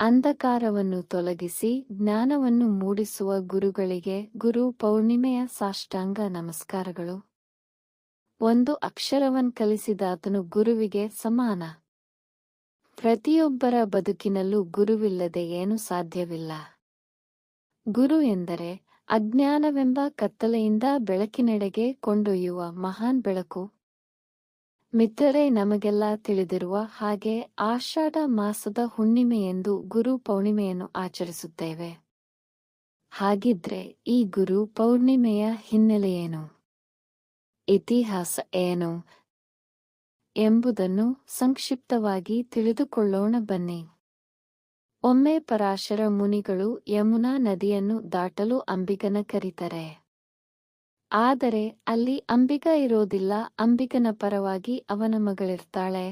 ಅಂಧಕಾರವನ್ನು ತೊಲಗಿಸಿ ಜ್ಞಾನವನ್ನು ಮೂಡಿಸುವ ಗುರುಗಳಿಗೆ ಗುರು ಪೌರ್ಣಿಮೆಯ ಸಾಷ್ಟಾಂಗ ನಮಸ್ಕಾರಗಳು. ಒಂದು ಅಕ್ಷರವನ್ ಕಲಿಸಿದಾತನು ಗುರುವಿಗೆ ಸಮಾನ. ಪ್ರತಿಯೊಬ್ಬರ ಬದುಕಿನಲ್ಲೂ ಗುರುವಿಲ್ಲದೆ ಏನು ಸಾಧ್ಯವಿಲ್ಲ. ಗುರು ಎಂದರೆ ಅಜ್ಞಾನವೆಂಬ ಕತ್ತಲೆಯಿಂದ ಬೆಳಕಿನೆಡೆಗೆ ಕೊಂಡೊಯ್ಯುವ ಮಹಾನ್ ಬೆಳಕು. ಮಿತ್ರರೇ, ನಮಗೆಲ್ಲ ತಿಳಿದಿರುವ ಹಾಗೆ ಆಷಾಢ ಮಾಸದ ಹುಣ್ಣಿಮೆಯೆಂದು ಗುರು ಪೌರ್ಣಿಮೆಯನ್ನು ಆಚರಿಸುತ್ತೇವೆ. ಹಾಗಿದ್ರೆ ಈ ಗುರು ಪೌರ್ಣಿಮೆಯ ಹಿನ್ನೆಲೆಯೇನು? ಇತಿಹಾಸ ಏನು? ಎಂಬುದನ್ನು ಸಂಕ್ಷಿಪ್ತವಾಗಿ ತಿಳಿದುಕೊಳ್ಳೋಣ ಬನ್ನಿ. ಒಮ್ಮೆ ಪರಾಶರ ಮುನಿಗಳು ಯಮುನಾ ನದಿಯನ್ನು ದಾಟಲು ಅಂಬಿಗನ ಕರೀತಾರೆ. ಆದರೆ ಅಲ್ಲಿ ಅಂಬಿಗ ಇರೋದಿಲ್ಲ, ಅಂಬಿಗನ ಪರವಾಗಿ ಅವನ ಮಗಳಿರ್ತಾಳೆ.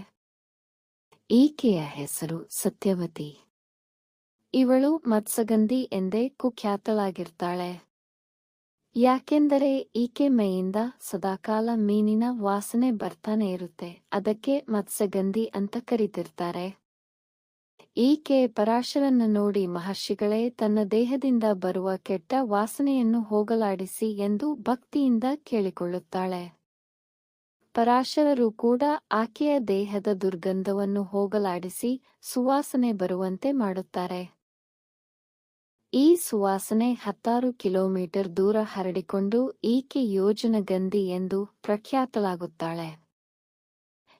ಈಕೆಯ ಹೆಸರು ಸತ್ಯವತಿ. ಇವಳು ಮತ್ಸಗಂಧಿ ಎಂದೇ ಕುಖ್ಯಾತಳಾಗಿರ್ತಾಳೆ. ಯಾಕೆಂದರೆ ಈಕೆ ಮೈಯಿಂದ ಸದಾಕಾಲ ಮೀನಿನ ವಾಸನೆ ಬರ್ತಾನೆ ಇರುತ್ತೆ, ಅದಕ್ಕೆ ಮತ್ಸಗಂಧಿ ಅಂತ ಕರೀತಿರ್ತಾರೆ. ಈಕೆ ಪರಾಶರನ್ನು ನೋಡಿ ಮಹರ್ಷಿಗಳೇ ತನ್ನ ದೇಹದಿಂದ ಬರುವ ಕೆಟ್ಟ ವಾಸನೆಯನ್ನು ಹೋಗಲಾಡಿಸಿ ಎಂದು ಭಕ್ತಿಯಿಂದ ಕೇಳಿಕೊಳ್ಳುತ್ತಾಳೆ. ಪರಾಶರರು ಕೂಡ ಆಕೆಯ ದೇಹದ ದುರ್ಗಂಧವನ್ನು ಹೋಗಲಾಡಿಸಿ ಸುವಾಸನೆ ಬರುವಂತೆ ಮಾಡುತ್ತಾರೆ. ಈ ಸುವಾಸನೆ ಹತ್ತಾರು ಕಿಲೋಮೀಟರ್ ದೂರ ಹರಡಿಕೊಂಡು ಈಕೆ ಯೋಜನಗಂಧಿ ಎಂದು ಪ್ರಖ್ಯಾತಳಾಗುತ್ತಾಳೆ.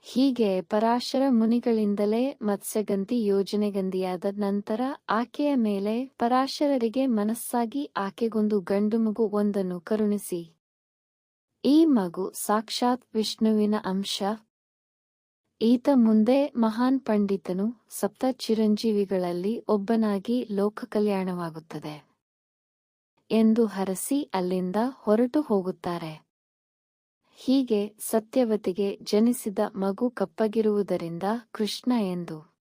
ಹೀಗೆ ಪರಾಶರ ಮುನಿಗಳಿಂದಲೇ ಮತ್ಸ್ಯಗಂಧಿ ಯೋಜನೆಗಂಧಿಯಾದ ನಂತರ ಆಕೆಯ ಮೇಲೆ ಪರಾಶರರಿಗೆ ಮನಸ್ಸಾಗಿ ಆಕೆಗೊಂದು ಗಂಡು ಮಗು ಒಂದನ್ನು ಕರುಣಿಸಿ. ಈ ಮಗು ಸಾಕ್ಷಾತ್ ವಿಷ್ಣುವಿನ ಅಂಶ. ಈತ ಮುಂದೆ ಮಹಾನ್ ಪಂಡಿತನು, ಸಪ್ತ ಚಿರಂಜೀವಿಗಳಲ್ಲಿ ಒಬ್ಬನಾಗಿ ಲೋಕ ಕಲ್ಯಾಣವಾಗುತ್ತದೆ. ಎಂದು ಹರಸಿ ಅಲ್ಲಿಂದ ಹೊರಟು ಹೋಗುತ್ತಾರೆ. ಹೀಗೆ ಸತ್ಯವತಿಗೆ ಜನಿಸಿದ ಮಗು ಕಪ್ಪಗಿರುವುದರಿಂದ ಕೃಷ್ಣ ಎಂದು.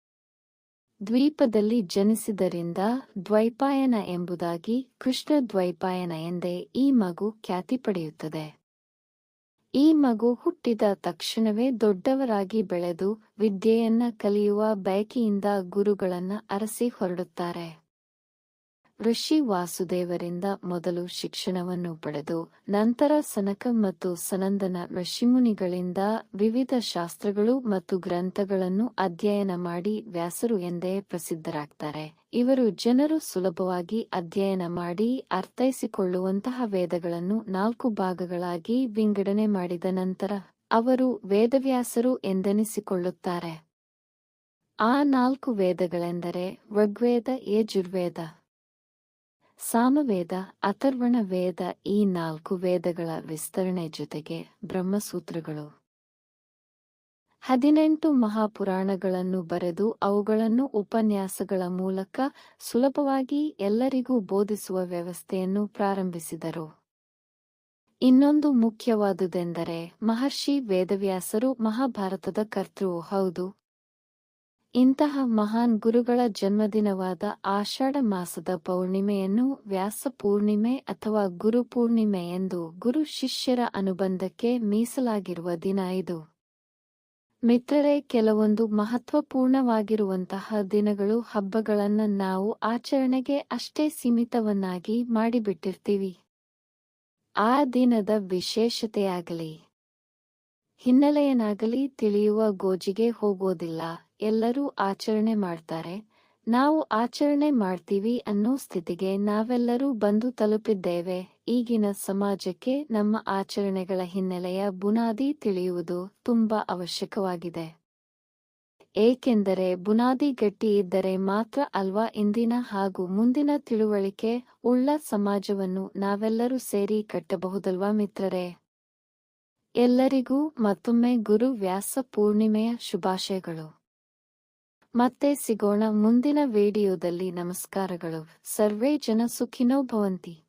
ದ್ವೀಪದಲ್ಲಿ ಜನಿಸಿದರಿಂದ ದ್ವೈಪಾಯನ ಎಂಬುದಾಗಿ ಕೃಷ್ಣ ದ್ವೈಪಾಯನ ಎಂದೇ ಈ ಮಗು ಖ್ಯಾತಿ ಪಡೆಯುತ್ತದೆ. ಈ ಮಗು ಹುಟ್ಟಿದ ತಕ್ಷಣವೇ ದೊಡ್ಡವರಾಗಿ ಬೆಳೆದು ವಿದ್ಯೆಯನ್ನ ಕಲಿಯುವ ಬಯಕೆಯಿಂದ ಗುರುಗಳನ್ನ ಅರಸಿ ಹೊರಡುತ್ತಾರೆ. ಋಷಿ ವಾಸುದೇವರಿಂದ ಮೊದಲು ಶಿಕ್ಷಣವನ್ನು ಪಡೆದು ನಂತರ ಸನಕ ಮತ್ತು ಸನಂದನ ಋಷಿಮುನಿಗಳಿಂದ ವಿವಿಧ ಶಾಸ್ತ್ರಗಳು ಮತ್ತು ಗ್ರಂಥಗಳನ್ನು ಅಧ್ಯಯನ ಮಾಡಿ ವ್ಯಾಸರು ಎಂದೇ ಪ್ರಸಿದ್ಧರಾಗ್ತಾರೆ. ಇವರು ಜನರು ಸುಲಭವಾಗಿ ಅಧ್ಯಯನ ಮಾಡಿ ಅರ್ಥೈಸಿಕೊಳ್ಳುವಂತಹ ವೇದಗಳನ್ನು ನಾಲ್ಕು ಭಾಗಗಳಾಗಿ ವಿಂಗಡಣೆ ಮಾಡಿದ ನಂತರ ಅವರು ವೇದವ್ಯಾಸರು ಎಂದೆನಿಸಿಕೊಳ್ಳುತ್ತಾರೆ. ಆ ನಾಲ್ಕು ವೇದಗಳೆಂದರೆ ಋಗ್ವೇದ, ಯಜುರ್ವೇದ. ಸಾಮವೇದ, ಅಥರ್ವಣ ವೇದ ಈ ನಾಲ್ಕು ವೇದಗಳ ವಿಸ್ತರಣೆ ಜೊತೆಗೆ ಬ್ರಹ್ಮಸೂತ್ರಗಳು. ಹದಿನೆಂಟು ಮಹಾಪುರಾಣಗಳನ್ನು ಬರೆದು ಅವುಗಳನ್ನು ಉಪನ್ಯಾಸಗಳ ಮೂಲಕ ಸುಲಭವಾಗಿ ಎಲ್ಲರಿಗೂ ಬೋಧಿಸುವ ವ್ಯವಸ್ಥೆಯನ್ನು ಪ್ರಾರಂಭಿಸಿದರು. ಇನ್ನೊಂದು ಮುಖ್ಯವಾದುದೆಂದರೆ ಮಹರ್ಷಿ ವೇದವ್ಯಾಸರು ಮಹಾಭಾರತದ ಕರ್ತೃವು, ಹೌದು. ಇಂತಹ ಮಹಾನ್ ಗುರುಗಳ ಜನ್ಮದಿನವಾದ ಆಷಾಢ ಮಾಸದ ಪೌರ್ಣಿಮೆಯನ್ನು ವ್ಯಾಸ ಪೂರ್ಣಿಮೆ ಅಥವಾ ಗುರು ಪೂರ್ಣಿಮೆ ಎಂದು ಗುರು ಶಿಷ್ಯರ ಅನುಬಂಧಕ್ಕೆ ಮೀಸಲಾಗಿರುವ ದಿನ ಇದು. ಮಿತ್ರರೇ, ಕೆಲವೊಂದು ಮಹತ್ವಪೂರ್ಣವಾಗಿರುವಂತಹ ದಿನಗಳು, ಹಬ್ಬಗಳನ್ನು ನಾವು ಆಚರಣೆಗೆ ಅಷ್ಟೇ ಸೀಮಿತವನ್ನಾಗಿ ಮಾಡಿಬಿಟ್ಟಿರ್ತೀವಿ. ಆ ದಿನದ ವಿಶೇಷತೆಯಾಗಲಿ. ಹಿನ್ನೆಲೆಯನಾಗಲಿ ತಿಳಿಯುವ ಗೋಜಿಗೆ ಹೋಗೋದಿಲ್ಲ. ಎಲ್ಲರೂ ಆಚರಣೆ ಮಾಡ್ತಾರೆ. ನಾವು ಆಚರಣೆ ಮಾಡ್ತೀವಿ ಅನ್ನೋ ಸ್ಥಿತಿಗೆ ನಾವೆಲ್ಲರೂ ಬಂದು ತಲುಪಿದ್ದೇವೆ. ಈಗಿನ ಸಮಾಜಕ್ಕೆ ನಮ್ಮ ಆಚರಣೆಗಳ ಹಿನ್ನೆಲೆಯ ಬುನಾದಿ ತಿಳಿಯುವುದು ತುಂಬಾ ಅವಶ್ಯಕವಾಗಿದೆ. ಏಕೆಂದರೆ ಬುನಾದಿ ಗಟ್ಟಿ ಇದ್ದರೆ ಮಾತ್ರ ಅಲ್ವಾ ಇಂದಿನ ಹಾಗೂ ಮುಂದಿನ ತಿಳುವಳಿಕೆ ಉಳ್ಳ ಸಮಾಜವನ್ನು ನಾವೆಲ್ಲರೂ ಸೇರಿ ಕಟ್ಟಬಹುದಲ್ವಾ ಮಿತ್ರರೇ? ಎಲ್ಲರಿಗೂ ಮತ್ತೊಮ್ಮೆ ಗುರು ವ್ಯಾಸ ಪೂರ್ಣಿಮೆಯ ಶುಭಾಶಯಗಳು. ಮತ್ತೆ ಸಿಗೋಣ ಮುಂದಿನ ವಿಡಿಯೋದಲ್ಲಿ ನಮಸ್ಕಾರಗಳು. ಸರ್ವೇ ಜನ ಸುಖಿನೋ ಭವಂತಿ.